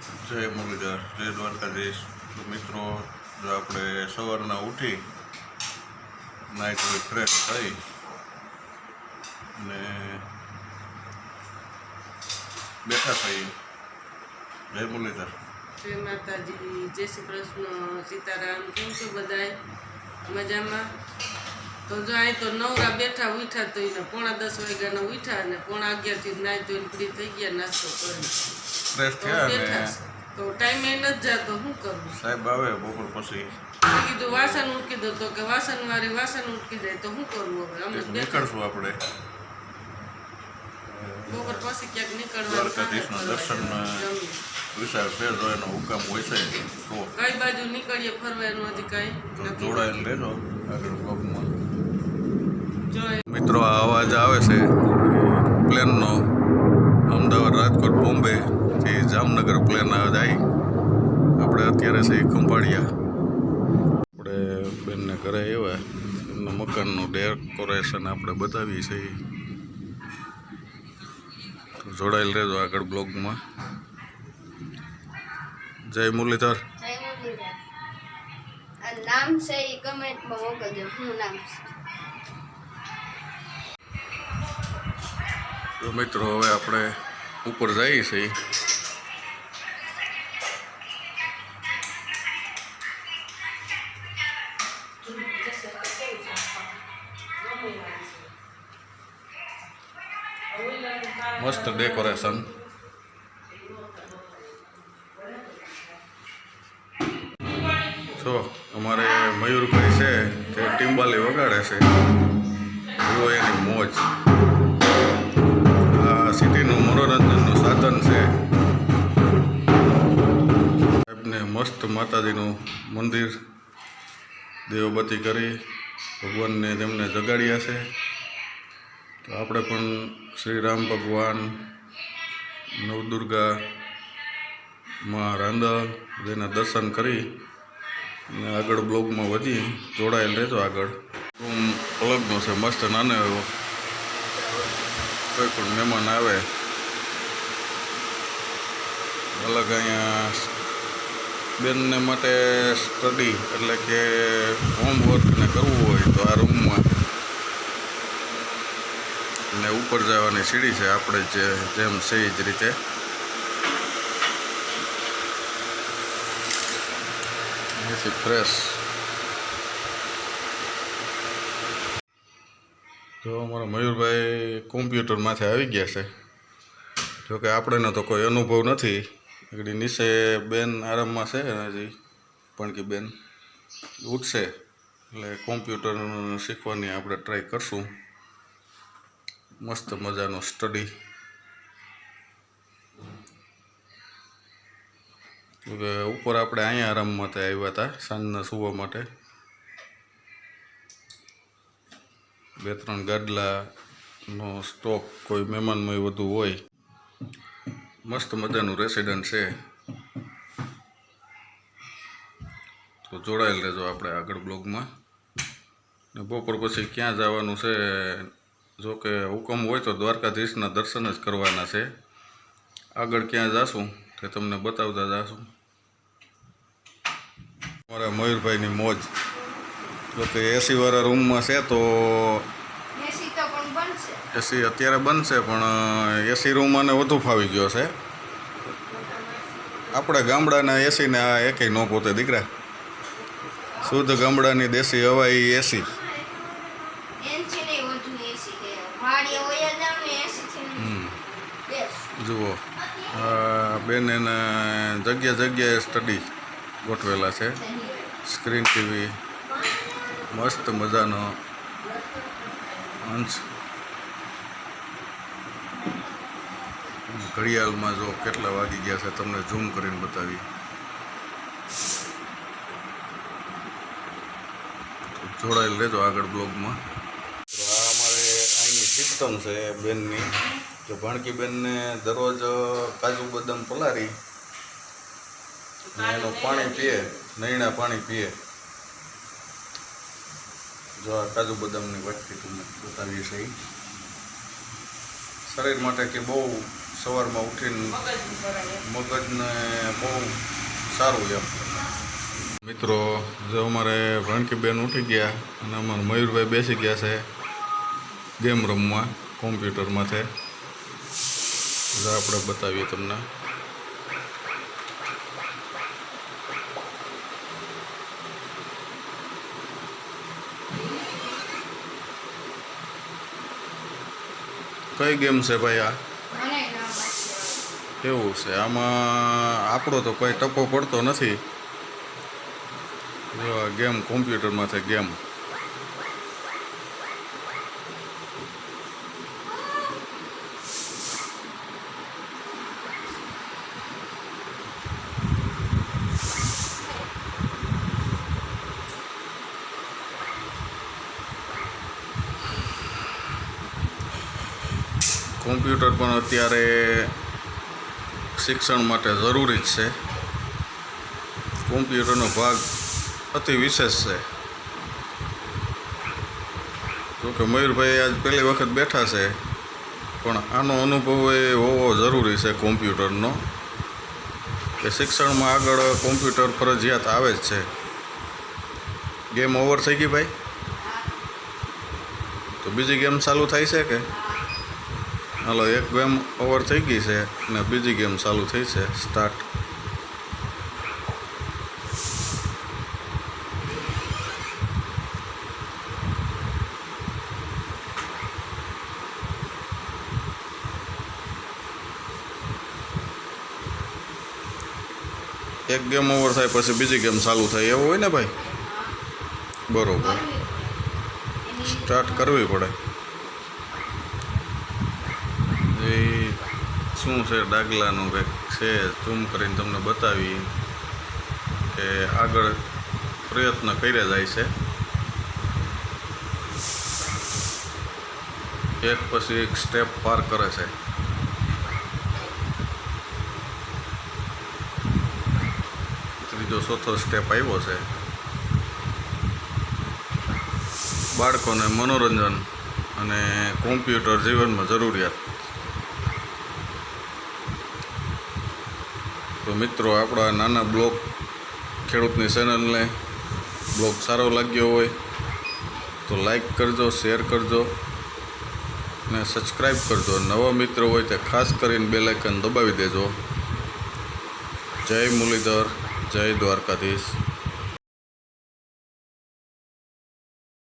જય મુરલીધર, જય દ્વારકાધીશ. મિત્રો, જો આપણે સવારના ઉઠી નાહી ધોઈ ફ્રેશ થઈ, ને બેઠા થઈ જય મુરલીધર. જય માતાજી, જય શ્રી કૃષ્ણ, સીતારામ. કેમ છો બધાય? મજામાં? તો જો અહીં તો નવરા બેઠા ઉઠા તો પોણા દસ વાગ્યાના ઉઠા અને પોણા અગિયારથી નાહી ધોઈને ફ્રી થઈ ગયા, નાસ્તો કરી ફ્રેશ થયા ને. તો ટાઈમે નથી જતો શું કરું? સાહેબ આવે બપોર પછી. કીધું વાસણ ઉટકી દો તો કે વાસણ વાળી વાસણ ઉટકી જાય તો શું કરવું હવે? અમે નીકળશું આપણે. બપોર પછી ક્યાંક નીકળવાનું દર્શન. વિશાળ ફેર એનો હુકામ હોય છે. તો કઈ બાજુ નીકળીએ ફરવાનું હજી કઈ? જોડાયેલ રહેજો આગળ બ્લોગમાં મિત્રો આ અવાજ આવે છે પ્લેનનો. અમદાવાદ રાજકોટ બોમ્બે. જામનગર પ્લેન આવે જાય. આપણે અત્યારે છે ખંભાળિયા. આપણે બેનને ઘરે આવ્યા. એમનું મકાનનું ડેકોરેશન આપણે બતાવીએ છીએ. જોડાયેલ રહેજો આગળ બ્લોગમાં. જય મુરલીધર. જય મુરલીધર. આ નામ છે એ કમેન્ટમાં મોકલજો. શું નામ મિત્રો હવે આપણે ઉપર જઈએ છીએ. મસ્ત ડેકોરેશન જો, અમારે મયુરભાઈ છે તે ટિમ્બાલી વગાડે છે. એવો એની મોજ. આ સિટીનું મનોરંજનનું સાધન છે. સાહેબને મસ્ત માતાજીનું મંદિર દેવબતી કરી. ભગવાનને તેમને જગાડ્યા છે. તો આપણે પણ શ્રી રામ ભગવાન, નવદુર્ગા માં રાંદા જેના દર્શન કરી અને આગળ બ્લોગમાં વધી જોડાયેલ રહેજો આગળ. રૂમ અલગનો છે, મસ્ત નાનો એવો. કોઈ પણ મહેમાન આવે. અલગ અહીંયા બેનને માટે સ્ટડી, એટલે કે હોમવર્કને કરવું હોય તો આ રૂમમાં. ને ઉપર જવાની સીડી છે, આપણે જે જેમ છે એ જ રીતે. અહીંથી ફ્રેશ જો અમારા મયુરભાઈ કોમ્પ્યુટરમાંથી આવી ગયા છે. જોકે આપણને તો કોઈ અનુભવ નથી. એકડી નીચે બેન આરામમાં છે હજી, પણ કે બેન ઉઠશે. એટલે કોમ્પ્યુટર શીખવાની આપણે ટ્રાય કરશું. મસ્ત મજાનો સ્ટડી ઉપર આપણે અહીંયા આરામ માટે આવ્યા હતા, સાંજના સુવા માટે. બે ત્રણ ગાડલાનો સ્ટોક કોઈ મહેમાનમાં વધુ હોય. મસ્ત મજાનું રેસિડન્ટ છે. તો જોડાયેલ રહેજો આપણે આગળ બ્લોગમાં ને બપોર પછી ક્યાં જવાનું છે જો કે હુકમ હોય તો દ્વારકાધીશના દર્શન જ કરવાના છે. આગળ ક્યાં જાશું તે તમને બતાવતા જાશું. અમારા મયુરભાઈની મોજ. જો કે એસીવાળા રૂમમાં છે તો એસી અત્યારે બનશે પણ એસી રૂમ મને વધુ ફાવી ગયો છે. આપણે ગામડાના એસીને આ એકેય ન પોતે દીકરા. શુદ્ધ ગામડાની દેશી હવા એ એસી એનથી નહીં વધુ એસી છે વાડીએ વયા જાવ ને એસી થી હમ બેસ જુઓ. બેન એના જગ્યા જગ્યાએ સ્ટડી ગોઠવેલા છે. સ્ક્રીન ટીવી મસ્ત મજાનો અંશ. ઘડિયાળમાં જો કેટલા વાગી ગયા છે, તમને ઝૂમ કરીને બતાવી જોડાયેલ રહેજો આગળ બ્લોગમાં આ અમારે અહીંની સિસ્ટમ છે બેનની. જો ભાણકી બેનને દરરોજ કાજુ બદામ પલારી એનું પાણી પીએ નૈણા પાણી પીએ. જો આ કાજુ બદામની વાટકી તમને બતાવીએ છે. શરીર માટે કે બહુ સવારમાં ઉઠીને મગજને બહુ સારું એમ. મિત્રો જો અમારે ભણકીબેન ઉઠી ગયા અને અમારા મયુરભાઈ બેસી ગયા છે ગેમ રમવા કોમ્પ્યુટરમાંથી. જો આપણે બતાવીએ તમને. કઈ ગેમ છે ભાઈ આ? એવું છે? આમાં આપણો તો કોઈ ટપો પડતો નથી. Game કોમ્પ્યુટરમાંથી game. કોમ્પ્યુટર પણ અત્યારે શિક્ષણ માટે જરૂરી જ છે. કોમ્પ્યુટરનો ભાગ અતિ વિશેષ છે. જોકે મયુરભાઈ આજ પહેલી વખત બેઠા છે, પણ આનો અનુભવ એ હોવો જરૂરી છે કોમ્પ્યુટરનો, કે શિક્ષણમાં આગળ કોમ્પ્યુટર ફરજિયાત આવે જ છે. ગેમ ઓવર થઈ ગઈ ભાઈ? તો બીજી ગેમ ચાલુ થાય છે કે? હાલો એક ગેમ ઓવર થઈ ગઈ છે અને બીજી ગેમ ચાલુ થઈ છે. સ્ટાર્ટ એક ગેમ ઓવર થાય પછી બીજી ગેમ ચાલુ થાય. એવું હોય ને ભાઈ? બરોબર. સ્ટાર્ટ કરવી પડે. એ શું છે, ડાગલાનું કંઈક છે ઝૂમ કરીને તમને બતાવી કે આગળ પ્રયત્ન કર્યા જાય છે. એક પછી એક સ્ટેપ પાર કરે છે. ત્રીજો, ચોથો સ્ટેપ આવ્યો છે. બાળકોને મનોરંજન અને કોમ્પ્યુટર જીવનમાં જરૂરિયાત. તો મિત્રો, આપણા નાના બ્લોગ ખેડૂતની ચેનલને બ્લોગ સારો લાગ્યો હોય તો લાઈક કરજો શેર કરજો અને સબસ્ક્રાઈબ કરજો. નવા મિત્રો હોય તે ખાસ કરીને બે લાઇકન દબાવી દેજો. જય મુરલીધર, જય દ્વારકાધીશ.